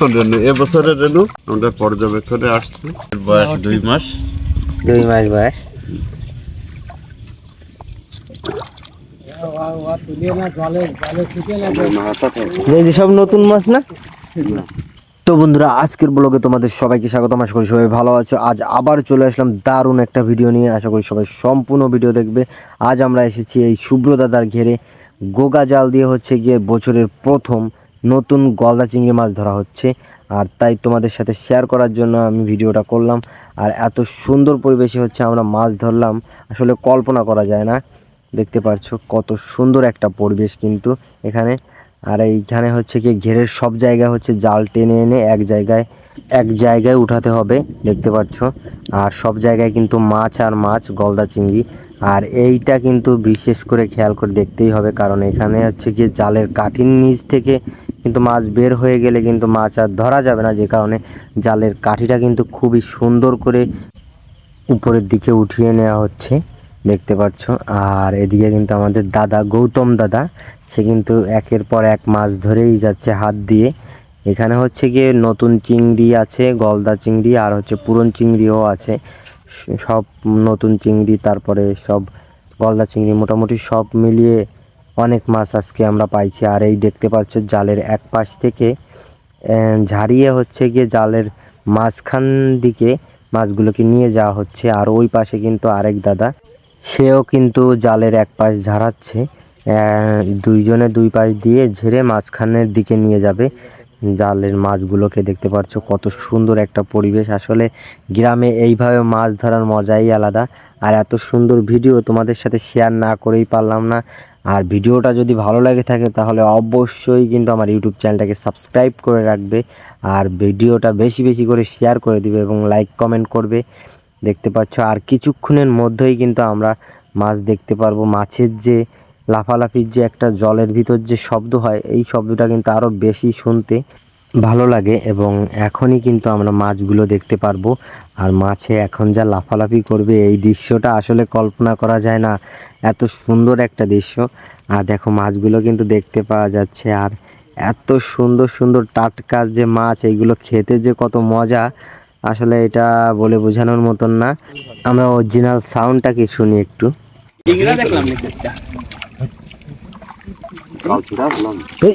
রেনু এবছরের রেনু? আমরা পর্যবেক্ষণে আসছি। বয়স দুই মাস। দুই মাস বয়স। সব নতুন মাছ না? তো বন্ধুরা আজকের ব্লগে তোমাদের সবাইকে স্বাগত। আশা করি সবাই ভালো আছো। আজ আবার চলে আসলাম দারুণ একটা ভিডিও নিয়ে। আশা করি সবাই সম্পূর্ণ ভিডিও দেখবে। আজ আমরা এসেছি এই শুভ্র দাদার ঘেরে। গোগা জাল দিয়ে হচ্ছে গিয়ে বছরের প্রথম নতুন গলদা চিংড়ি মাছ ধরা হচ্ছে। আর তাই তোমাদের সাথে শেয়ার করার জন্য আমি ভিডিওটা করলাম। আর এত সুন্দর পরিবেশে হচ্ছে আমরা মাছ ধরলাম। আসলে কল্পনা করা যায় না। দেখতে পাচ্ছ কত সুন্দর একটা পরিবেশ কিন্তু এখানে। আর এইখানে হচ্ছে কি ঘেরের সব জায়গায় হচ্ছে জাল টেনে এনে এক জায়গায় এক জায়গায় উঠাতে হবে। দেখতে পাচ্ছ আর সব জায়গায় কিন্তু মাছ আর মাছ, গলদা চিংড়ি। আর এইটা কিন্তু বিশেষ করে খেয়াল করে দেখতেই হবে। কারণ এখানে হচ্ছে কি জালের কাঠির নিচ থেকে কিন্তু মাছ বের হয়ে গেলে কিন্তু মাছ আর ধরা যাবে না যে কারণে জালের কাঠিটা কিন্তু খুবই সুন্দর করে উপরের দিকে উঠিয়ে নেওয়া হচ্ছে, দেখতে পাচ্ছ। আর এদিকে কিন্তু আমাদের দাদা, গৌতম দাদা, সে কিন্তু একের পর এক মাছ ধরেই যাচ্ছে হাত দিয়ে। এখানে হচ্ছে গিয়ে নতুন চিংড়ি আছে, গলদা চিংড়ি, আর হচ্ছে পুরন চিংড়িও আছে। সব নতুন চিংড়ি, তারপরে সব গলদা চিংড়ি মোটামুটি সব মিলিয়ে অনেক মাছ আজকে আমরা পাইছি। আর এই দেখতে পাচ্ছ জালের এক পাশ থেকে ঝাড়িয়ে হচ্ছে গিয়ে জালের মাঝখান দিকে মাছগুলোকে নিয়ে যাওয়া হচ্ছে। আর ওই পাশে কিন্তু আরেক দাদা, সেও কিন্তু জালের এক পাশ ঝাড়াচ্ছে দুইজনে দুই পাশ দিয়ে ঝেড়ে মাঝখানের দিকে নিয়ে যাবে জালের মাছগুলোকে। দেখতে পাচ্ছ কত সুন্দর একটা পরিবেশ। আসলে গ্রামে এইভাবে মাছ ধরার মজাই আলাদা। আর এত সুন্দর ভিডিও তোমাদের সাথে শেয়ার না করেই পারলাম না। আর ভিডিওটা যদি ভালো লাগে থাকে, তাহলে অবশ্যই কিন্তু আমার ইউটিউব চ্যানেলটাকে সাবস্ক্রাইব করে রাখবে আর ভিডিওটা বেশি বেশি করে শেয়ার করে দিবে এবং লাইক কমেন্ট করবে। দেখতে পাচ্ছ, আর কিছুক্ষণের মধ্যেই কিন্তু আমরা মাছ দেখতে পারব। মাছের যে লাফালাফির যে একটা জলের ভিতর যে শব্দ হয়, এই শব্দটা কিন্তু আরও বেশি শুনতে। ভালো লাগে এবং এখনই কিন্তু আমরা মাছগুলো দেখতে পারব। আর মাছে এখন যা লাফালাফি করবে এই দৃশ্যটা আসলে কল্পনা করা যায় না। এত সুন্দর একটা দৃশ্য। আর দেখো মাছগুলো কিন্তু দেখতে পাওয়া যাচ্ছে। আর এত সুন্দর সুন্দর টাটকা যে মাছ এইগুলো খেতে যে কত মজা আসলে এটা বলে বোঝানোর মতন না। আমরা অরিজিনাল সাউন্ডটা কি শুনি একটু? এই,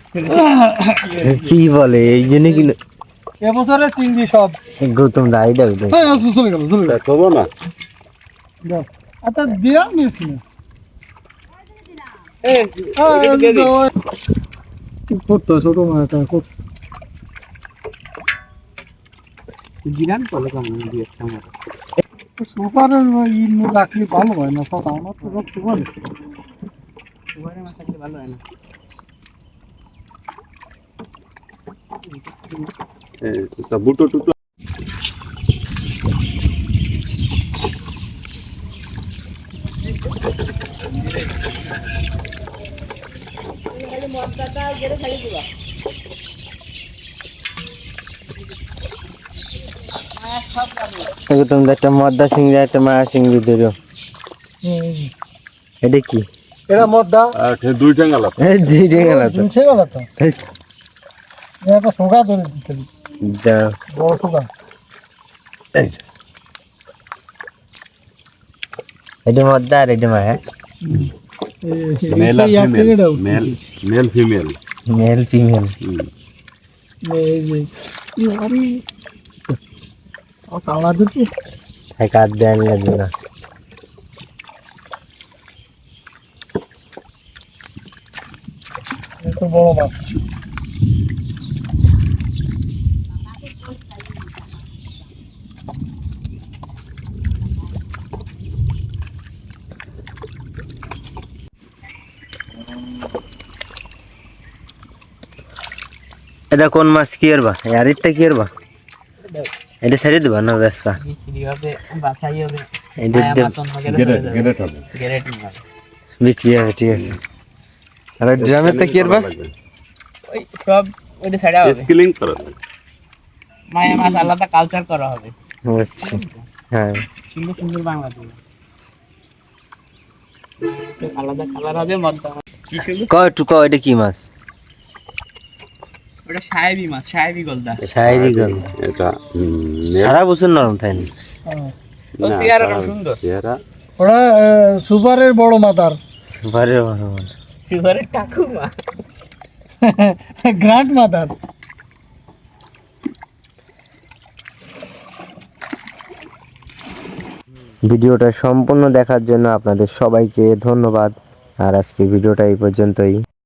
কি বলে? এই জন্য কি এবছরে চিংড়ি সব। গৌতম দা এটা আচ্ছা, চলে গেল চলে গেল। করব না। আচ্ছা দিয়া নিয়েছি না। করতো ছোট মাছ কত সুপারের ইন রাখলে ভালো হয় না সব আমার তো তা বুটো টুটো গৌতম দা একটা মদ্দা চিংড়ি একটা মায়া চিংড়ি ধরো। এটা কি? এরা মদ্দা? আর সে দুই ঠেঙ্গালা এই দুইটা গেল তো। একটা সোগা ধরে দিতে বড় সোগা। এই যে। এটা মদ্দা আর এটা মায়া male female male male female male female কালা দিচ্ছি। এক হাত দেন লাগবে না। একটু বড় মাছ এটা কোন মাছ কি এর বা আর এটা কি এর বা এটা ছেড়ে দেবা না বেসবা বিক্রি হবে ঠিক আছে। আর ড্রামের তে কি করবা? ওই সব ওইটা সাইডে হবে। স্কিলিং করা। মায়া মাছ আলাদা কালচার করা হবে। আচ্ছা হ্যাঁ। সুন্দর সুন্দর বাংলা আলাদা কালার হবে মদ্দা মাছ। কি সুন্দর ক একটু ক এটা কি মাছ? ওটা সাহেবি মাছ সাহেবি গলদা। শায়েরি গল এটা সারা বছর নরম থাকে না? ও না, চেহারাটা কারণ সুন্দর। চেহারা ওরা আহ, সুপারের বড় মাতার সুপারে ভালো মাছ সুগারের ঠাকুমা। ভিডিওটা সম্পূর্ণ দেখার জন্য আপনাদের সবাইকে ধন্যবাদ। আর আজকের ভিডিওটা এই পর্যন্তই।